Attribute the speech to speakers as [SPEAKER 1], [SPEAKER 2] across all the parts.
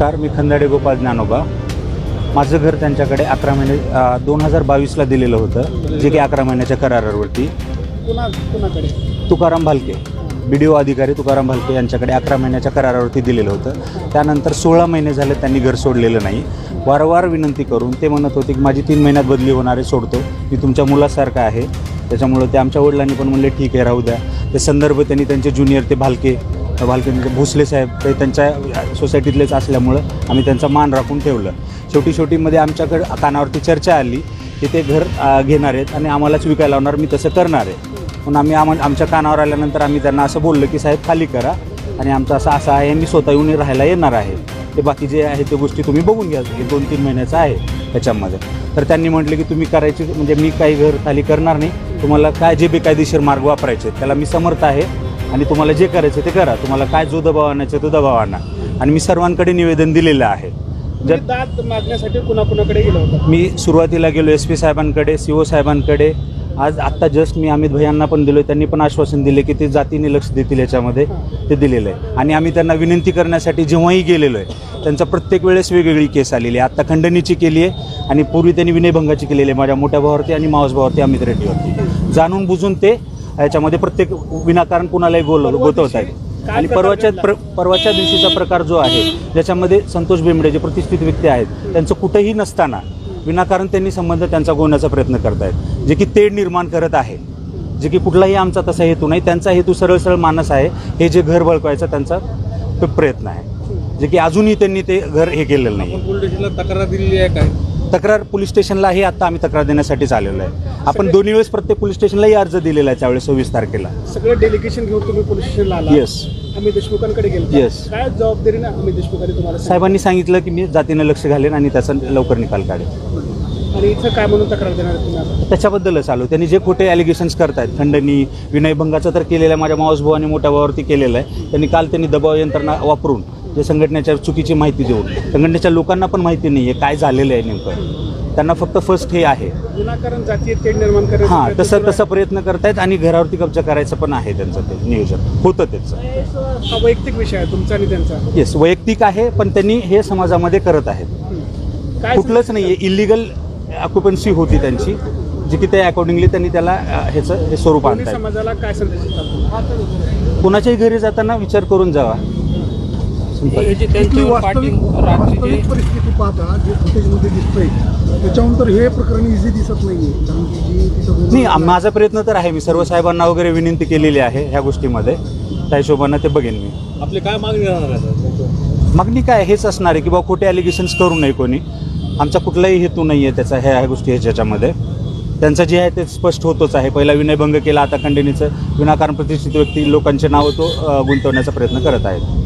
[SPEAKER 1] नमस्कार मी खंदाडे गोपाल ज्ञानोबा. माझं घर त्यांच्याकडे अकरा महिने दोन हजार बावीसला दिलेलं होतं जे की अकरा महिन्याच्या करारावरती. Tukaram Bhalke B D O अधिकारी तुकाराम भालके यांच्याकडे अकरा महिन्याच्या करारावरती दिलेलं होतं. त्यानंतर सोळा महिने झाले त्यांनी घर सोडलेलं नाही. वारंवार विनंती करून ते म्हणत होते की माझी तीन महिन्यात बदली होणारे सोडतो. मी तुमच्या मुलासारखा आहे. त्याच्यामुळं ते आमच्या वडिलांनी पण म्हणले ठीक आहे राहू द्या. ते संदर्भ त्यांनी त्यांचे ज्युनियर ते भालके भालके भोसले साहेब ते त्यांच्या सोसायटीतलेच असल्यामुळं आम्ही त्यांचा मान राखून ठेवलं. शेवटी शेवटीमध्ये आमच्याकडं कानावरती चर्चा आली की ते घर घेणार आहेत आणि आम्हालाच विकायला लावणार मी तसं करणार आहे. पण आम्ही आम आमच्या कानावर आल्यानंतर आम्ही त्यांना असं बोललो की साहेब खाली करा आणि आमचं असं असं आहे मी स्वतः येऊन राहायला येणार आहे. ते बाकी जे आहे ते गोष्टी तुम्ही बघून घ्या हे दोन तीन महिन्याचं आहे त्याच्यामध्ये. तर त्यांनी म्हटलं की तुम्ही करायची म्हणजे मी काही घर खाली करणार नाही. तुम्हाला काय जे बेकायदेशीर मार्ग वापरायचे आहेत, त्याला मी समर्थ आहे. आणि तुम्हाला जे करायचं ते करा. तुम्हाला काय जो दबाव आणायचा तो दबाव आणा. आणि मी सर्वांकडे निवेदन दिलेलं आहे. जर
[SPEAKER 2] दाद मागण्यासाठी कुणाकुणाकडे गेलो होता?
[SPEAKER 1] मी सुरुवातीला गेलो एस पी साहेबांकडे सी ओ साहेबांकडे. आज आत्ता जस्ट मी अमित भैयांना पण दिलो त्यांनी पण आश्वासन दिले की ते जातीने लक्ष देतील याच्यामध्ये. ते दिलेलं आहे. आणि आम्ही त्यांना विनंती करण्यासाठी जेव्हाही गेलेलो आहे त्यांचा प्रत्येक वेळेस वेगवेगळी केस आलेली आहे. आत्ता खंडणीची केली आहे आणि पूर्वी त्यांनी विनयभंगाची केलेली आहे. माझ्या मोठ्या भावावरती आणि मावस भावावरती अमित रेड्डीवरती. जाणून बुजून ते याच्यामध्ये प्रत्येक विनाकारण कुणालाही गोल गोतवत आहेत आणि परवाच्या? प्र परवाच्या दिवशीचा प्रकार जो आहे ज्याच्यामध्ये संतोष बेंबडे जे प्रतिष्ठित व्यक्ती आहेत त्यांचं कुठेही नसताना विनाकारण त्यांनी संबंध त्यांचा गोवण्याचा प्रयत्न करतायत. जे की तेढ निर्माण करत आहे. जे की कुठलाही आमचा तसा हेतू नाही. त्यांचा हेतू सरळ सरळ मानस आहे. हे जे घर बळकवायचा त्यांचा तो प्रयत्न आहे. जे की अजूनही त्यांनी ते घर हे केलेलं नाही
[SPEAKER 3] तक्रार दिलेली आहे काय?
[SPEAKER 1] तक्रार पोलीस स्टेशनलाही आता आम्ही तक्रार देण्यासाठीच आलेलो आहे. आपण दोन्ही वेळेस प्रत्येक पोलीस स्टेशनलाही अर्ज दिलेला आहे त्यावेळेस सव्वीस तारखेला.
[SPEAKER 2] सगळं डेलिगेशन घेऊन तुम्ही पोलीस स्टेशनला आला?
[SPEAKER 1] येस
[SPEAKER 2] अमित देशमुखांकडे गेलो?
[SPEAKER 1] Yes.
[SPEAKER 2] काय जबाबदारीने अमित देशमुखांनी तुम्हाला?
[SPEAKER 1] साहेबांनी सांगितलं की मी जातीनं लक्ष घालेन आणि त्याचा लवकर निकाल काढेन.
[SPEAKER 2] आणि इथं काय म्हणून तक्रार देणार आहे तुम्ही आता?
[SPEAKER 1] त्याच्याबद्दलच आलो. त्यांनी जे खोटे ॲलिगेशन्स करतायत खंडणी विनयभंगाचं तर केलेलं आहे. माझ्या मावस भाऊ आणि मोठ्या भावावरती केलेलं आहे. त्यांनी काल त्यांनी दबाव यंत्रणा वापरून जे संघटनेच्या चुकीची माहिती देऊन संघटनेच्या लोकांना पण माहिती नाही आहे काय झालेलं आहे नेमकं. त्यांना फक्त फर्स्ट हे आहे. हां तसं तसं प्रयत्न करतायत आणि घरावरती कब्जा करायचं पण आहे त्यांचं ते नियोजन. होतं त्याचं.
[SPEAKER 2] वैयक्तिक विषय आहे तुमचा आणि त्यांचा.
[SPEAKER 1] येस वैयक्तिक आहे पण त्यांनी हे समाजामध्ये करत आहेत. कुठलंच नाही आहे इलिगल ऑक्युपन्सी होती त्यांची जी की त्या अकॉर्डिंगली त्यांनी त्याला ह्याचं हे स्वरूप
[SPEAKER 2] देतात?
[SPEAKER 1] कुणाच्याही घरी जाताना विचार करून जावा.
[SPEAKER 4] वास्तविक परिस्थिती पाहता जे फुटेजमध्ये दिसतंय त्याच्यानंतर हे प्रकरण इझी दिसत नाहीये. कारण की जी तिथं गुन्हा
[SPEAKER 1] नाही माझा प्रयत्न तर आहे मी. सर्व साहेबांना वगैरे विनंती केलेली आहे ह्या गोष्टीमध्ये. त्या हिशोबानं ते बघेन मी.
[SPEAKER 3] आपली काय मागणी राहणार आहे
[SPEAKER 1] मागणी काय हेच असणार आहे की बाबा खोटे ॲलिगेशन्स करू नये कोणी. आमचा कुठलाही हेतू नाही आहे त्याचा ह्या ह्या गोष्टी ह्याच्यामध्ये. त्यांचं जे आहे ते स्पष्ट होतच आहे. पहिला विनयभंग केला आता खंडणीचं. विनाकारण प्रतिष्ठित व्यक्ती लोकांचे नावं तो गुंतवण्याचा प्रयत्न करत आहेत.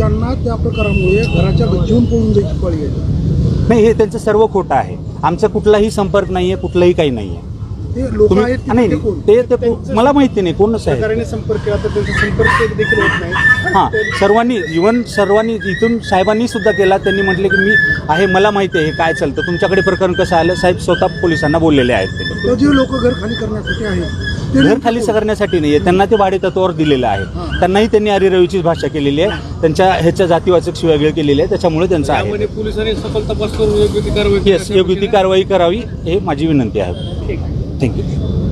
[SPEAKER 4] त्यांना त्या प्रकारामुळे घराच्या गच्चीहून पळून जायची पाळी आहे.
[SPEAKER 1] नाही हे त्यांचं सर्व खोटं आहे. आमचा कुठलाही संपर्क नाही आहे कुठलंही काही नाही आहे
[SPEAKER 4] ते लोक
[SPEAKER 1] तुम्ही
[SPEAKER 4] ते
[SPEAKER 1] नाही,
[SPEAKER 4] कोण?
[SPEAKER 1] ते ते मला माहिती नाही कोणच आहे
[SPEAKER 2] सरकारने संपर्क केला तर त्यांचा संपर्क देखील होत नाही.
[SPEAKER 1] हां सर्वांनी इवन सर्वांनी इथून साहेबांनी सुद्धा केला त्यांनी म्हटले की मी आहे मला माहिती आहे हे काय चालतं तुमच्याकडे प्रकरण कसं आलं? साहेब स्वतः पोलिसांना बोललेले आहेत ते.
[SPEAKER 4] तर जे लोक घर खाली करण्यासाठी आहेत ते
[SPEAKER 1] घर खाली? करण्यासाठी नाही आहे त्यांना ते भाडे तत्वावर दिलेलं आहे. त्यांनाही त्यांनी अरिरवीचीच भाषा केलेली आहे. त्यांच्या ह्याच्या जातीवाचक शिवागळ केलेली आहे. त्याच्यामुळे त्यांचं आहे.
[SPEAKER 3] पोलिसांनी सफल तपास करून योग्य ती कारवाई
[SPEAKER 1] येस योग्य ती कारवाई करावी हे माझी विनंती आहे. थँक्यू